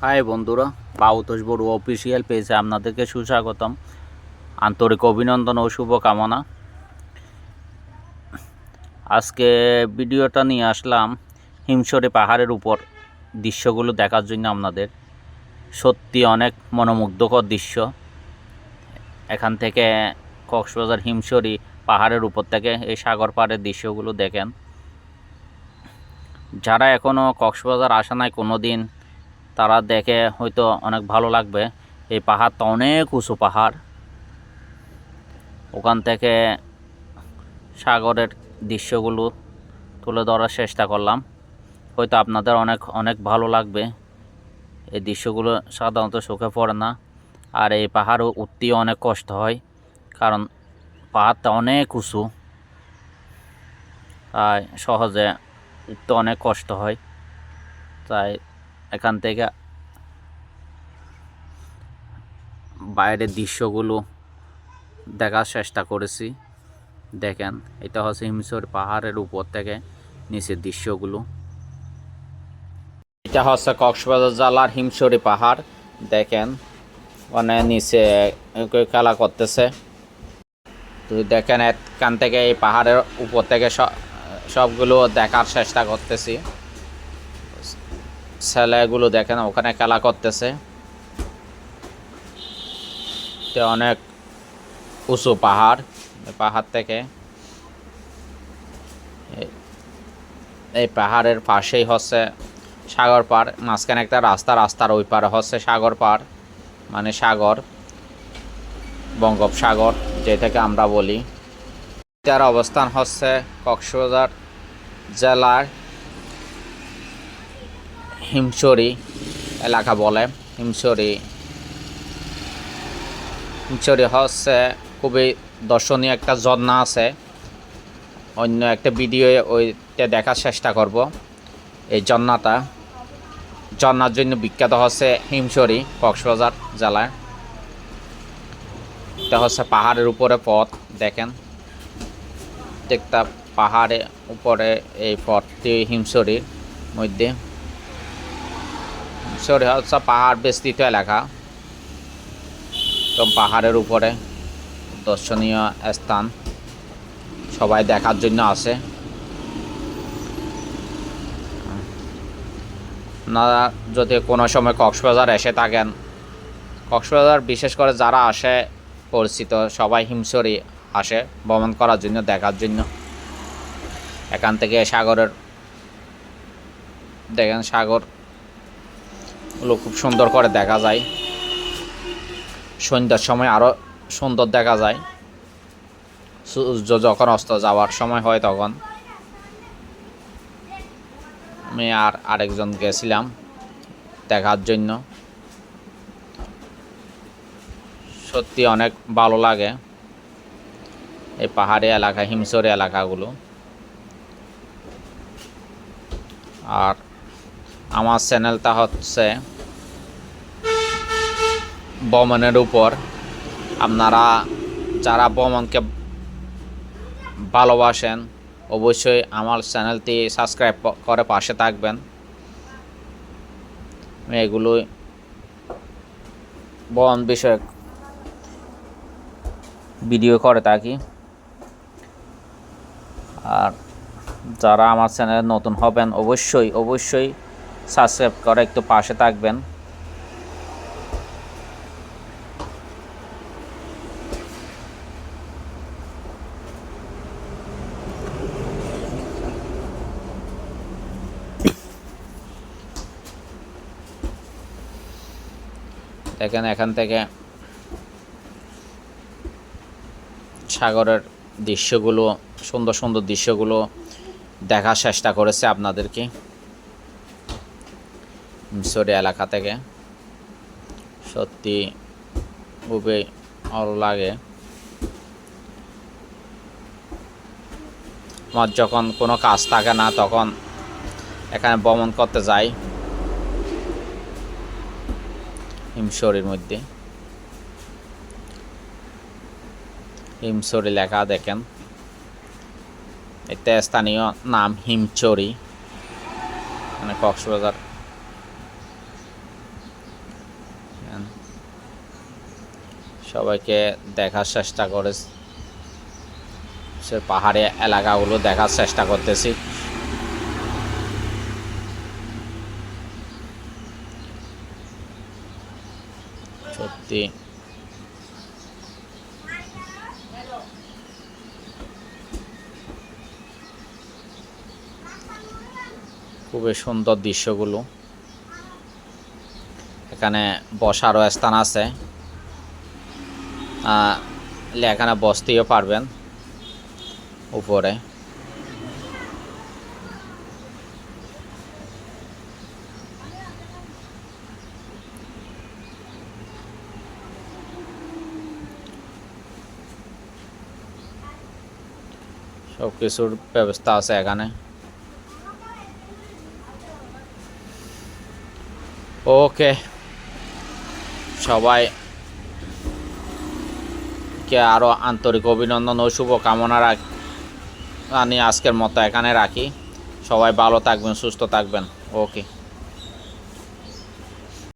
High বন্ধুরা, বাউতোষ বড়ু official পেজে আপনাদেরকে সুস্বাগতম। আন্তরিক অভিনন্দন ও শুভকামনা। আজকে ভিডিওটা নিয়ে আসলাম হিমসরে পাহাড়ের উপর দৃশ্যগুলো দেখার জন্য আপনাদের। সত্যি অনেক মনোমুগ্ধকর দৃশ্য। এখান থেকে কক্সবাজার হিমসরি পাহাড়ের উপর থেকে এই সাগর পাড়ের দৃশ্যগুলো দেখেন। যারা এখনও কক্সবাজার আসা নাই কোনো দিন তারা দেখে হয়তো অনেক ভালো লাগবে। এই পাহাড়টা অনেক উঁচু পাহাড়। ওখান থেকে সাগরের দৃশ্যগুলো তুলে ধরার চেষ্টা করলাম। হয়তো আপনাদের অনেক অনেক ভালো লাগবে। এই দৃশ্যগুলো সাধারণত চোখে পড়ে না। আর এই পাহাড় উঠতে অনেক কষ্ট হয়, কারণ পাহাড়টা অনেক উঁচু। তাই সহজে উঠতে অনেক কষ্ট হয়। তাই এখান থেকে বাইরের দৃশ্যগুলো দেখার চেষ্টা করেছি। দেখেন, এটা হচ্ছে হিমসর পাহাড়ের উপর থেকে নিচের দৃশ্যগুলো। এটা হচ্ছে কক্সবাজার জেলার হিমসরি পাহাড়। দেখেন মানে নিচে খেলা করতেছে। তো দেখেন, এখান থেকে এই পাহাড়ের উপর থেকে সব- সবগুলো দেখার চেষ্টা করতেছি। ছেলেগুলো দেখেন, ওখানে খেলা করতেছে। অনেক উঁচু পাহাড় পাহাড় থেকে। এই- পাহাড়ের পাশেই হচ্ছে সাগর পাড়, মাঝখানে একটা রাস্তা, রাস্তার ওই পারে হচ্ছে সাগর পাড় মানে সাগর, বঙ্গোপসাগর, যেটাকে আমরা বলি। তার অবস্থান হচ্ছে কক্সবাজার জেলার হিমচরি এলাকা বলে। হিমচরি হিমচরি হচ্ছে খুবই দর্শনীয় একটা ঝর্ণা আছে। অন্য একটা ভিডিও ওইটা দেখার চেষ্টা করব এই ঝর্ণাটা। ঝর্ণার জন্য বিখ্যাত হচ্ছে হিমচরি কক্সবাজার জেলায়। এটা হচ্ছে পাহাড়ের উপরে পথ, দেখেন। একটা পাহাড়ে উপরে এই পথটি হিমচরির মধ্যে। হিমচরি হচ্ছে পাহাড় বিস্তৃত এলাকা। একদম পাহাড়ের উপরে দর্শনীয় স্থান। সবাই দেখার জন্য আসে। আপনারা যদি কোনো সময় কক্সবাজার এসে থাকেন, কক্সবাজার বিশেষ করে যারা আসে, পরিচিত, সবাই হিমসরি আসে, ভ্রমণ করার জন্য, দেখার জন্য। এখান থেকে সাগরের, দেখেন সাগর। গুলো খুব সুন্দর করে দেখা যায়। সন্ধ্যার সময় আরও সুন্দর দেখা যায়। সূর্য যখন অস্ত যাওয়ার সময় হয় তখন। আমি আর আরেকজন গেছিলাম দেখার জন্য। সত্যি অনেক ভালো লাগে এই পাহাড়ি এলাকা হিমসরি এলাকাগুলো। আর আমার চ্যানেলটা হচ্ছে ভ্রমণের উপর। আপনারা যারা ভ্রমণকে ভালোবাসেন, অবশ্যই আমার চ্যানেলটি সাবস্ক্রাইব করে পাশে থাকবেন। আমি এগুলোই ভ্রমণ বিষয়ক ভিডিও করে থাকি। আর যারা আমার চ্যানেলে নতুন হবেন, অবশ্যই অবশ্যই সাবস্ক্রাইব করে, একটু পাশে থাকবেন। দেখেন এখান থেকে সাগরের দৃশ্যগুলো, সুন্দর সুন্দর দৃশ্যগুলো দেখার চেষ্টা করেছে আপনাদেরকে। মিশরি এলাকা থেকে। সত্যি খুবই ভালো লাগে। আমার যখন কোনো কাজ থাকে না, তখন এখানে ভ্রমণ করতে যাই। হিমশরির মধ্যে। হিমচরি লেখা দেখেন। এটা স্থানীয় নাম হিমচরি। মানে কক্সবাজার। সবাইকে দেখার চেষ্টা করে সে পাহাড়ি এলাকাগুলো দেখার চেষ্টা করতেছি। সত্যি। খুবই সুন্দর দৃশ্যগুলো। এখানে বসারও স্থান আছে। এখানে বসতেও পারবেন উপরে। সব কিছুর ব্যবস্থা আছে এখানে। ওকে সবাই কে আরও আন্তরিক অভিনন্দন ও শুভকামনা রাখ আমি আজকের মতো এখানে রাখি। সবাই ভালো থাকবেন, সুস্থ থাকবেন। ওকে।